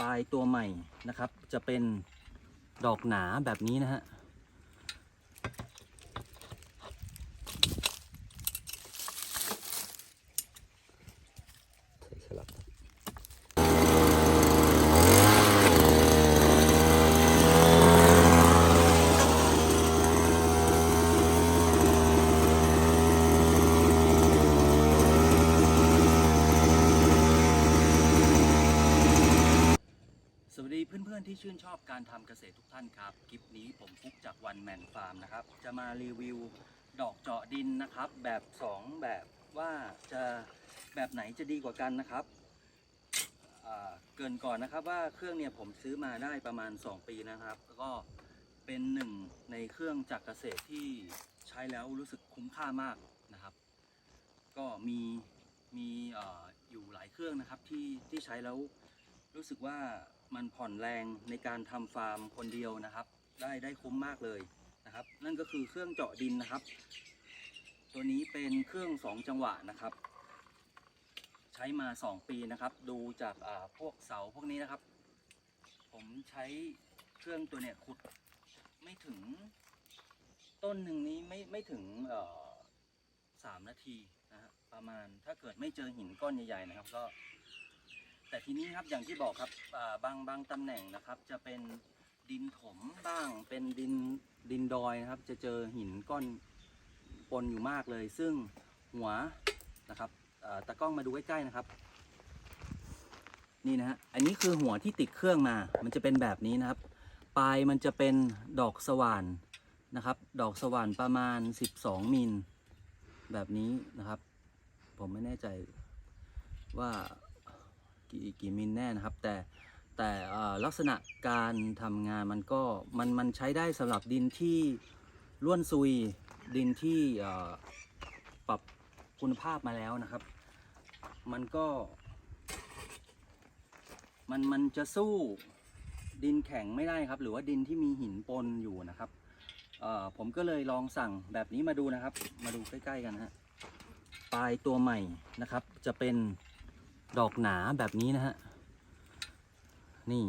ปลายตัวใหม่นะครับ จะเป็นดอกหนาแบบนี้นะฮะ ใส่สลับครับสวัสดี เพื่อนๆที่ชื่นชอบการทำเกษตรทุกท่านครับคลิปนี้ผมฟุกจากวันแมนฟาร์มนะครับ จะมารีวิวดอกเจาะดินนะครับ แบบ 2 แบบว่าจะแบบไหนจะดีกว่ากันนะครับเกินก่อนนะครับว่าเครื่องเนี่ยผมซื้อมาได้ประมาณ 2 ปีนะครับ แล้วก็เป็นหนึ่งในเครื่องจักเกษตรที่ใช้แล้วรู้สึกคุ้มค่ามากนะครับ ก็มีมีเอ่ออยู่หลายเครื่องนะครับที่ที่ใช้แล้วรู้สึกว่า มันผ่อนแรงในการทำฟาร์มคนเดียวนะครับ ได้ได้คุ้มมากเลยนะครับ นั่นก็คือเครื่องเจาะดินนะครับ ตัวนี้เป็นเครื่อง 2 จังหวะนะครับ ใช้มา 2 ปีนะครับ ดูจากพวกเสาพวกนี้นะครับ ผมใช้เครื่องตัวเนี้ยขุดไม่ถึงต้นหนึ่งนี้ไม่ไม่ถึงสามนาทีนะฮะประมาณถ้าเกิดไม่เจอหินก้อนใหญ่ๆนะครับ ก็ แต่ทีนี้ครับอย่างที่บอกครับบางบางตำแหน่งนะครับ จะเป็นดินถมบ้างเป็นดินดินดอยนะครับ จะเจอหินก้อนปนอยู่มากเลย ซึ่งหัวนะครับตากล้องมาดูใกล้ๆนะครับ นี่นะฮะอันนี้คือหัวที่ติดเครื่องมา มันจะเป็นแบบนี้นะครับ ปลายมันจะเป็นดอกสว่านนะครับ ดอกสว่านประมาณ 12 มิลแบบนี้นะครับ ผมไม่แน่ใจว่า กี่กี่มิลแน่นะครับ แต่แต่ลักษณะการทำงานมันก็มันมันใช้ได้สำหรับดินที่ร่วนซุยดินที่ปรับคุณภาพมาแล้วนะครับ มันก็ มันมันจะสู้ดินแข็งไม่ได้ครับ หรือว่าดินที่มีหินปนอยู่นะครับผมก็เลยลองสั่งแบบนี้มาดูนะครับ มาดูใกล้ ๆ กันนะฮะปลายตัวใหม่นะครับ จะเป็น ดอกหนาแบบนี้นะฮะ นี่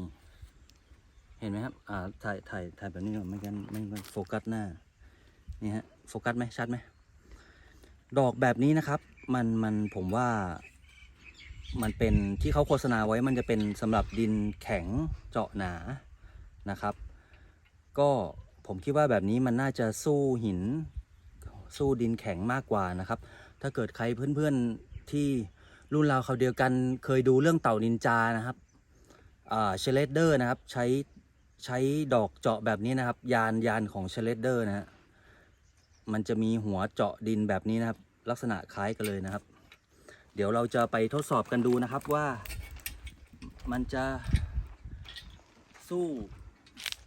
เห็นไหมครับ อ่า ถ่าย ถ่าย ถ่ายแบบนี้ก่อนไม่งั้นไม่งั้นโฟกัสหน้า นี่ฮะ โฟกัสไหมชัดไหม ดอกแบบนี้นะครับ มัน มัน ผมว่า มันเป็นที่เขาโฆษณาไว้ มันจะเป็นสำหรับดินแข็งเจาะหนา นะครับ ก็ผมคิดว่าแบบนี้มันน่าจะสู้หิน สู้ดินแข็งมากกว่านะครับ ถ้าเกิดใครเพื่อนๆที่ รุ่นราวเขาเดียวกันเคยดูเรื่องเต่านินจานะครับเชเลเดอร์นะครับใช้ใช้ดอกเจาะแบบนี้นะครับ ยานยานของเชเลเดอร์นะฮะมันจะมีหัวเจาะดินแบบนี้นะครับ ลักษณะคล้ายกันเลยนะครับ เดี๋ยวเราจะไปทดสอบกันดูนะครับว่ามันจะสู้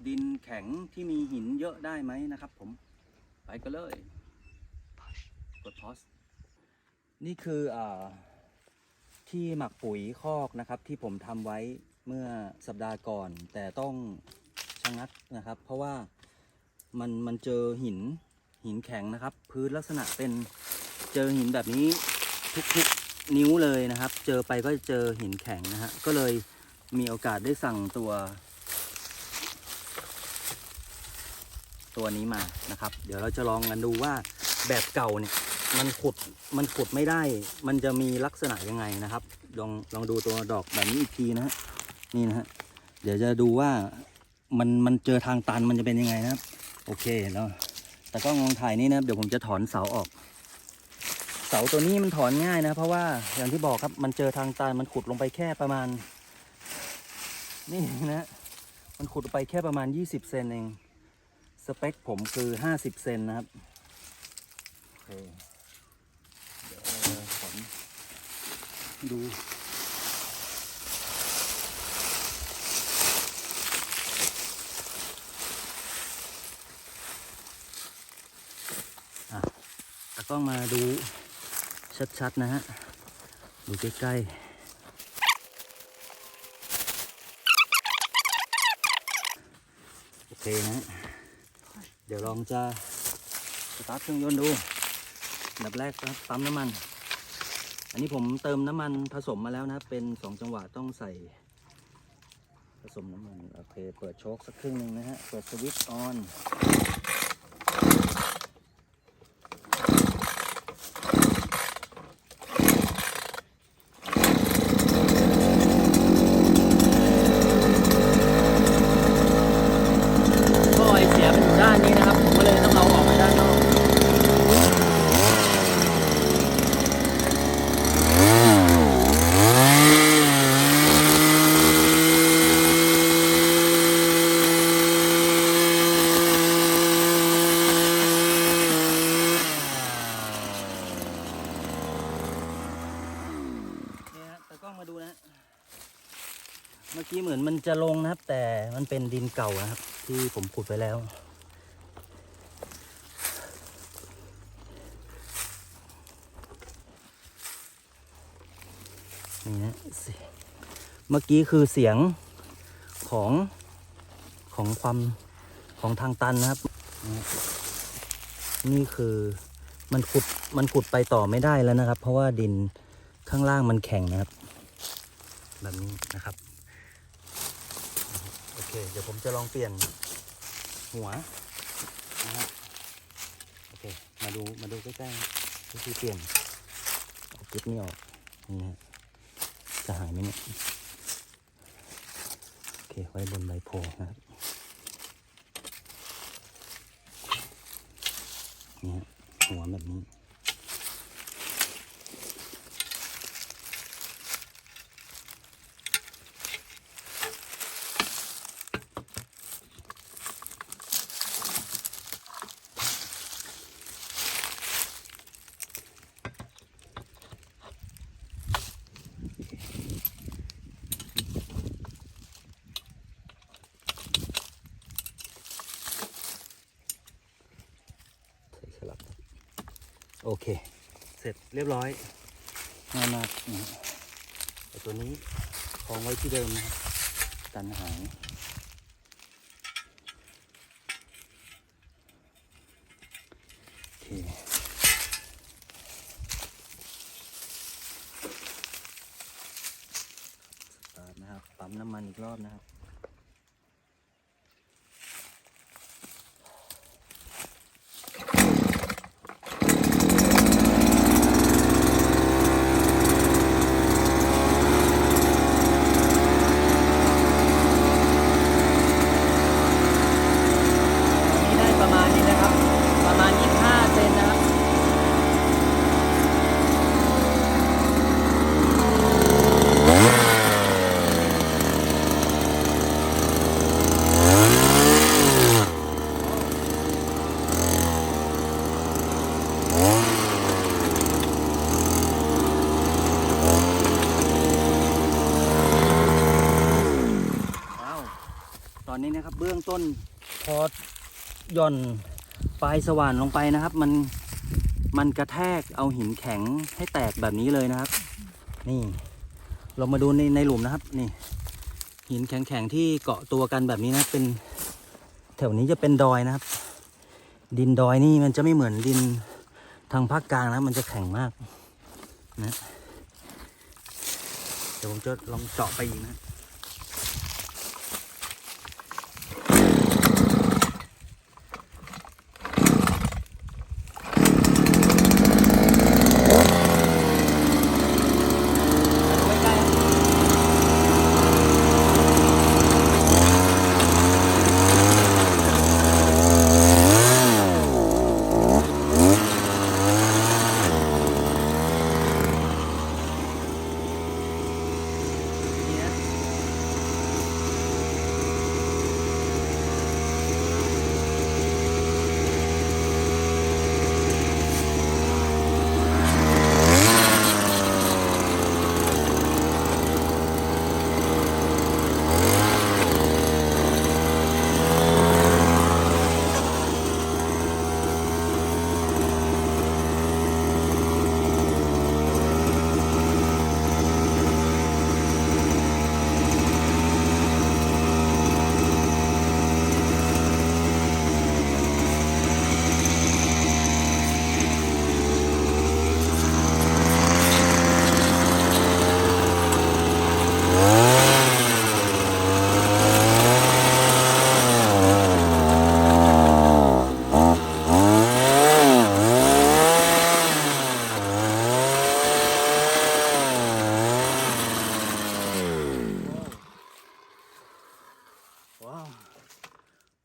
ดินแข็งที่มีหินเยอะได้ไหมนะครับ ผมไปกันเลยกดพอสนี่คืออ่า ที่หมักปุ๋ยคอกนะครับ ที่ผมทำไว้เมื่อสัปดาห์ก่อน แต่ต้องชะงักนะครับ เพราะว่ามันมันเจอหินหินแข็งนะครับ พื้นลักษณะเป็นเจอหินแบบนี้ทุกๆนิ้วเลยนะครับ เจอไปก็เจอหินแข็งนะฮะก็เลยมีโอกาสได้สั่งตัว ตัวนี้มานะครับ เดี๋ยวเราจะลองกันดูว่าแบบเก่าเนี่ย มันขุดมันขุดไม่ได้ มันจะมีลักษณะยังไงนะครับ ลองลองดูตัวดอกแบบนี้อีกทีนะฮะนี่นะฮะเดี๋ยวจะดูว่ามันมันเจอทางตันมันจะเป็นยังไงนะครับ โอเคแล้วแต่ก็ลองถ่ายนี่นะครับเดี๋ยวผมจะถอนเสาออก เสาตัวนี้มันถอนง่ายนะ เพราะว่าอย่างที่บอกครับมันเจอทางตันมันขุดลงไปแค่ประมาณ นี่นะมันขุดไปแค่ประมาณ 20 เซนเอง สเปคผมคือ 50 เซนนะครับโอเค เดี๋ยวเราขน ดูอะตากล้องมาดูชัดๆนะฮะ ดูใกล้ๆโอเคนะเดี๋ยวลองจะสตาร์ทเครื่องยนต์ดูดับแรกปั๊มน้ำมัน อันนี้ผมเติมน้ำมันผสมมาแล้วนะ เป็น2จังหวะต้องใส่ ผสมน้ำมัน โอเค เปิดโชคสักครึ่งหนึ่งนะฮะ เปิดสวิตช์ออน ก็ไอเสียมันอยู่ด้านนี้นะครับผมก็เลยต้องเอาออกไปด้านนอก นี่ฮะตากล้องมาดูนะฮะ เมื่อกี้เหมือนมันจะลงนะครับ แต่ มันเป็นดินเก่านะครับ ที่ผมขุดไปแล้ว นี่นะเมื่อกี้คือเสียงของของความของทางตันนะครับ นี่คือมันขุดมันขุดไปต่อไม่ได้แล้วนะครับ เพราะว่าดินข้างล่างมันแข็งนะครับ แบบนี้นะครับ คเดี๋ยวผมจะลองเปลี่ยนหัวนะฮะโอเคมาดูมาดูใกล้ๆวิธีเปลี่ยนเอากิ๊บนี่ออกนี่นะฮะจะหายไหมเนี่ยโอเคไว้บนใบโพนะครับนี่หัวแบบนี้ โอเค เสร็จเรียบร้อยง่ายมากนะฮะแต่ตัวนี้คองไว้ที่เดิมนะครับกันหายโอเคสตาร์ทนะครับ ปั๊มน้ำมันอีกรอบนะครับ นี่ได้ประมาณนี้นะครับ ประมาณ 25 เซนนะครับ ว้าว ตอ นะครับ เบื้องต้นพอหย่อนปลายสว่านลงไปนะครับ มันมันกระแทกเอาหินแข็งให้แตกแบบนี้เลยนะครับ นี่ เรามาดูในในหลุมนะครับ นี่ หินแข็งๆที่เกาะตัวกันแบบนี้นะเป็นแถวนี้จะเป็นดอยนะครับ ดินดอยนี่มันจะไม่เหมือนดินทางภาคกลางนะมันจะแข็งมากนะเดี๋ยวผมจะลองเจาะไปอีกนะ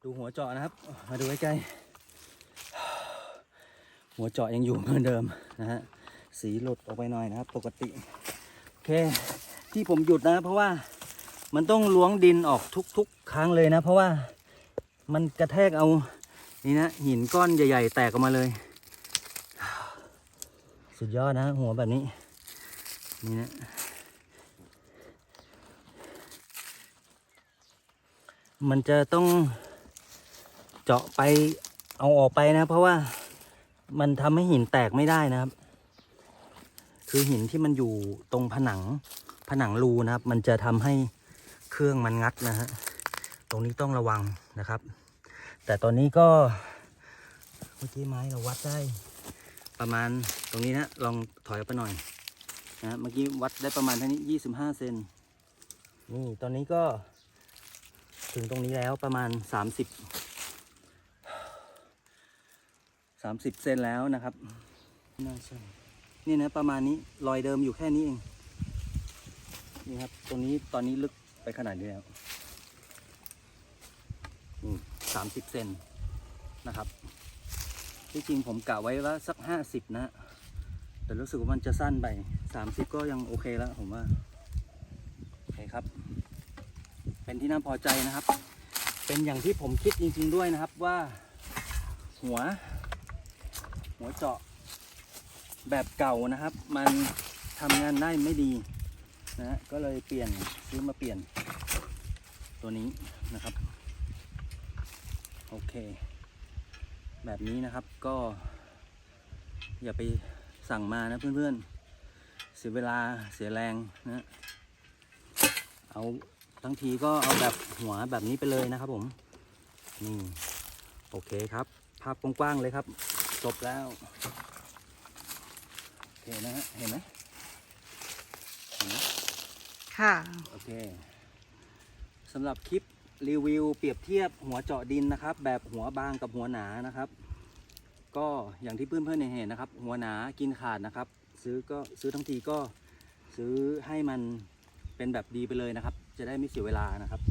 ดูหัวเจาะนะครับ มาดูใกล้ๆหัวเจาะยังอยู่เหมือนเดิมนะฮะสีหลุดออกไปหน่อยนะครับ ปกติโอเคที่ผมหยุดนะ เพราะว่ามันต้องล้วงดินออกทุกๆ ครั้งเลยนะ เพราะว่ามันกระแทกเอานี่นะหินก้อนใหญ่ ๆ แตกออกมาเลย สุดยอดนะหัวแบบนี้นี่นะมันจะต้อง เจาะไปเอาออกไปนะ เพราะว่ามันทำให้หินแตกไม่ได้นะครับ คือหินที่มันอยู่ตรงผนังผนังรูนะครับ มันจะทำให้เครื่องมันงัดนะฮะตรงนี้ต้องระวังนะครับ แต่ตอนนี้ก็เมื่อกี้ไม้เราวัดได้ ประมาณตรงนี้นะลองถอยไปหน่อยนะเมื่อกี้วัดได้ประมาณเท่านี้ยี่สิบห้าเซนนี่ตอนนี้ก็ถึงตรงนี้แล้วประมาณสามสิบ สามสิบเซนแล้วนะครับน่าใช่นี่นะประมาณนี้รอยเดิมอยู่แค่นี้เองนี่ครับตรงนี้ตอนนี้ลึกไปขนาดนี้แล้วนี่สามสิบเซนนะครับ ที่จริงผมกะไว้ว่าสักห้าสิบนะฮะแต่รู้สึกว่ามันจะสั้นไปสามสิบก็ยังโอเคแล้วผมว่า โอเคครับ เป็นที่น่าพอใจนะครับ เป็นอย่างที่ผมคิดจริง ๆด้วยนะครับว่าหัว หัวเจาะแบบเก่านะครับ มันทำงานได้ไม่ดีนะฮะก็เลยเปลี่ยนซื้อมาเปลี่ยนตัวนี้นะครับ โอเค แบบนี้นะครับก็ อย่าไปสั่งมานะเพื่อนๆ เสียเวลาเสียแรงนะเอาทั้งทีก็เอาแบบหัวแบบนี้ไปเลยนะครับผม นี่ โอเคครับ ภาพกว้างๆเลยครับ จบแล้วโอเคนะฮะเห็นไหมเห็นไหมค่ะ โอเคสำหรับคลิปรีวิวเปรียบเทียบหัวเจาะดินนะครับ แบบหัวบางกับหัวหนานะครับ ก็อย่างที่เพื่อนๆเห็นนะครับ หัวหนากินขาดนะครับ ซื้อก็ซื้อทั้งทีก็ซื้อให้มันเป็นแบบดีไปเลยนะครับ จะได้ไม่เสียเวลานะครับ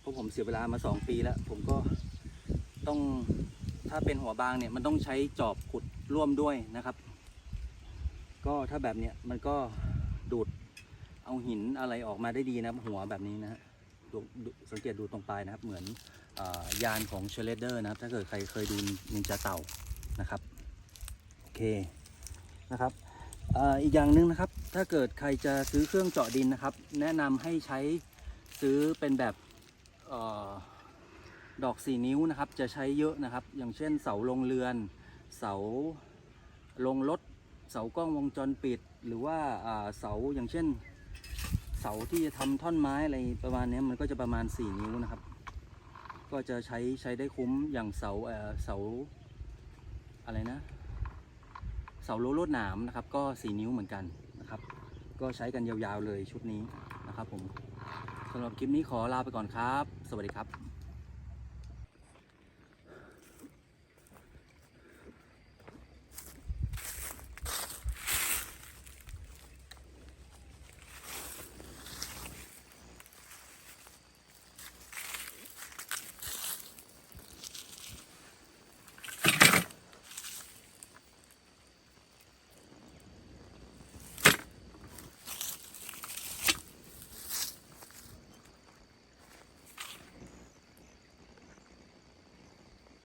เพราะผมเสียเวลามาสองปีแล้ว ผมก็ต้อง ถ้าเป็นหัวบางเนี่ยมันต้องใช้จอบขุดร่วมด้วยนะครับ ก็ถ้าแบบเนี้ยมันก็ดูดเอาหินอะไรออกมาได้ดีนะหัวแบบนี้นะฮะสังเกตดูตรงปลายนะครับ เหมือนอยานของเชลเดอร์นะครับ ถ้าเกิดใครเคยดูนินจาเต่านะครับโอเคนะครับอ,อีกอย่างหนึ่งนะครับ ถ้าเกิดใครจะซื้อเครื่องเจาะดินนะครับ แนะนำให้ใช้ซื้อเป็นแบบ ดอก 4 นิ้วนะครับ จะใช้เยอะนะครับ อย่างเช่นเสาลงเรือน เสาลงรถ เสากล้องวงจรปิด หรือว่าเสาอย่างเช่น เสาที่จะทำท่อนไม้อะไรประมาณนี้มันก็จะประมาณ 4 นิ้วนะครับ ก็จะใช้ใช้ได้คุ้มอย่างเสาเสาอะไรนะ เสาโลโลดหนามนะครับ ก็ 4 นิ้วเหมือนกันนะครับ ก็ใช้กันยาวๆเลยชุดนี้นะครับผมสำหรับคลิปนี้ขอลาไปก่อนครับ สวัสดีครับ